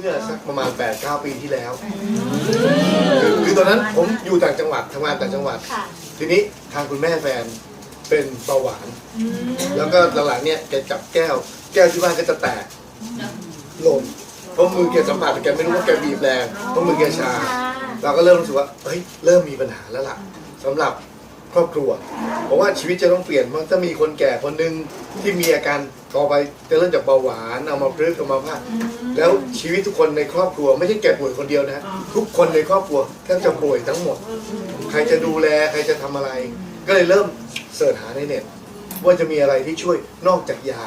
มื่อสักประมาณ 8 9 ปีที่แล้ว คือคือตอนนั้นผมอยู่ต่างจังหวัดทำงานต่างจังหวัด ค่ะ ทีนี้ทางคุณแม่แฟนเป็นเบาหวาน แล้วก็หลังๆเนี่ยแกจับแก้ว แก้วที่บ้านก็จะแตกหล่นเพราะมือแกสัมผัสแกไม่รู้ว่าแกบีบแรงเพราะมือแกชา เราก็เริ่มรู้สึกว่าเฮ้ยเริ่มมีปัญหาแล้วล่ะสำหรับ ครอบครัว เพราะว่าชีวิตจะต้องเปลี่ยนมันถ้ามีคนแก่คนหนึ่งที่มีอาการต่อไปจะเริ่มจากเบาหวานเอามาพลึกเอามาพาดแล้วชีวิตทุกคนในครอบครัว ไม่ใช่แก่ป่วยคนเดียวนะทุกคนในครอบครัวแทบจะป่วยทั้งหมด ใครจะดูแลใครจะทำอะไร ก็เลยเริ่มเสิร์ชหาในเน็ตว่าจะมีอะไรที่ช่วยนอกจากยา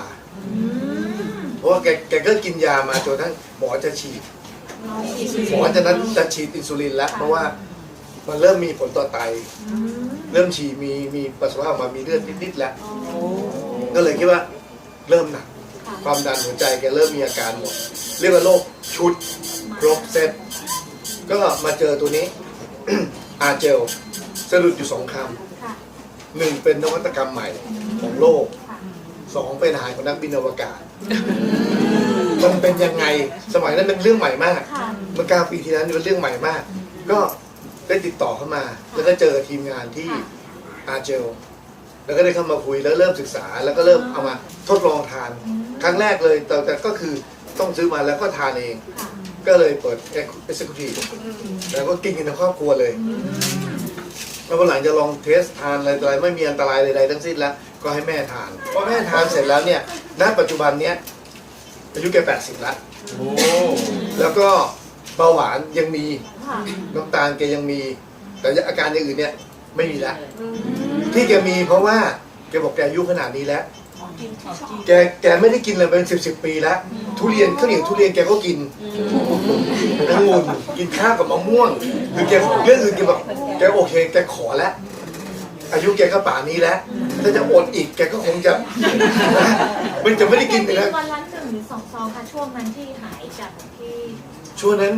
เพราะว่าแกแกก็กินยามาจนทั้งหมอจะฉีดหมอจะนั้นจะฉีดอินซูลินแล้วเพราะว่ามันเริ่มมีผลต่อไต เริ่มฉี่มีมีปัสสาวะออกมามีเลือดนิดๆแล้ว ก็เลยคิดว่าเริ่มหนัก ความดันหัวใจแกเริ่มมีอาการหมด เรียกว่าโรคชุดครบเซตก็มาเจอตัวนี้ อาเจลสรุปอยู่สองคค่ะำหนึ่งเป็นนวัตกรรมใหม่ของโลกค่ะสองเป็นอาหารของนักบินอวกาศ มันเป็นยังไงสมัยนั้นเป็นเรื่องใหม่มากค่ะเมื่อเก้าปีที่แล้วนี่เป็นเรื่องใหม่มาก ก็ ได้ติดต่อเข้ามา แล้วก็เจอทีมงานที่อาเจลแล้วก็ได้เข้ามาคุยแล้วเริ่มศึกษา แล้วก็เริ่มเอามาทดลองทานครั้งแรกเลยแต่แต่ก็คือต้องซื้อมาแล้วก็ทานเอง ค่ะก็เลยเปิดเอ็กซ์คิวทีแล้วก็กินกันทั้งครอบครัวเลยแล้ววันหลังจะลองเทสทานอะไรต่ออะไรไม่มีอันตรายใดๆทั้งสิ้นแล้ว ก็ให้แม่ทานพอแม่ทานเสร็จแล้วเนี่ยณปัจจุบันเนี้ยอายุแก80แล้วโอ้แล้วก็ เบาหวานยังมีค่ะน้ำตาลแกยังมี แต่อาการอย่างอื่นเนี่ยไม่มีแล้วที่แกมีเพราะว่าแกบอกแกอายุขนาดนี้แล้วแกแกไม่ได้กินเลยเป็นสิบสิบปีแล้ว ทุเรียนข้าวเหนียวทุเรียนแกก็กินองุ่นกินข้าวกับมะม่วงคือแกเรื่องอื่นแกบอกแกโอเค แกขอแล้ว อายุแกก็ป่านนี้แล้ว ถ้าจะอดอีกแกก็คงจะ มันจะไม่ได้กินแต่เลยวันละหนึ่งหรือสองซองค่ะช่วงนั้นที่หายจากที่ ช่วงนั้น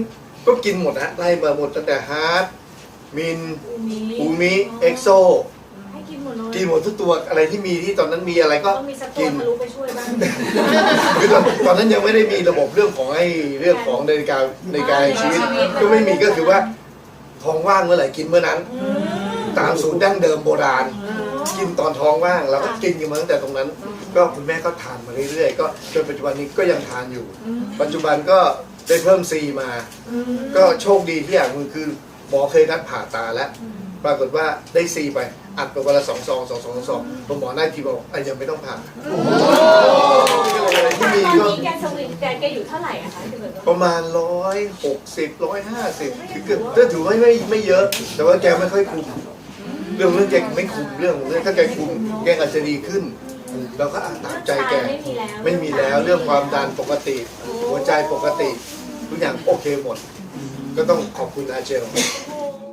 ก็กินหมดฮะไล่มาหมดตั้งแต่ฮาร์ดมินอูมิอูมิเอ็กโซให้กินหมดเลยกินหมดทุกตัวอะไรที่มีที่ตอนนั้นมีอะไรก็ต้องมีสักตักิวนทะลุไปช่วยบ้างคือตอนตอนนั้นยังไม่ได้มีระบบเรื่องของไอ้เรื่องของนาฬิกานาฬิกาชีวิต ก็ไม่มีก็คือว่าท้องว่างเมื่อไหร่กินเมื่อนั้น ตามสูตรดั้งเดิมโบราณ กินตอนท้องว่างเราก็กินกันมาตั้งแต่ตรงนั้น ก็คุณแม่ก็ทานมาเรื่อยๆก็จนปัจจุบันนี้ก็ยังทานอยู่ ปัจจุบันก็ ได้เพิ่มซีมา ก็โชคดีที่อย่างหนึงคือหมอเคยนัดผ่าตาแล้ว ปรากฏว่าได้ซีไป อัดไปวันละสองซองสองซองสองซองผมหมอหน้าทีบอกอะยังไม่ต้องผ่าอะไรที่มีตอนก็ นี้แกสวิงแกแกอยู่เท่าไหร่อะคะที่เกิดประมาณร้อยหกสิบร้อยห้าสิบคือเกือบก็ถือว่าไม่ไม่เยอะ แต่ว่าแกไม่ค่อยคุม เรื่องเรื่องแกไม่คุมเรื่องของเรื่องถ้าแกคุมแกอาจจะดีขึ้น เราก็อ่านตามใจแกไม่มีแล้วไม่มีแล้วเรื่องความดันปกติ หัวใจปกติ ทุกอย่างโอเคหมด ก็ต้องขอบคุณอาเจลโอ้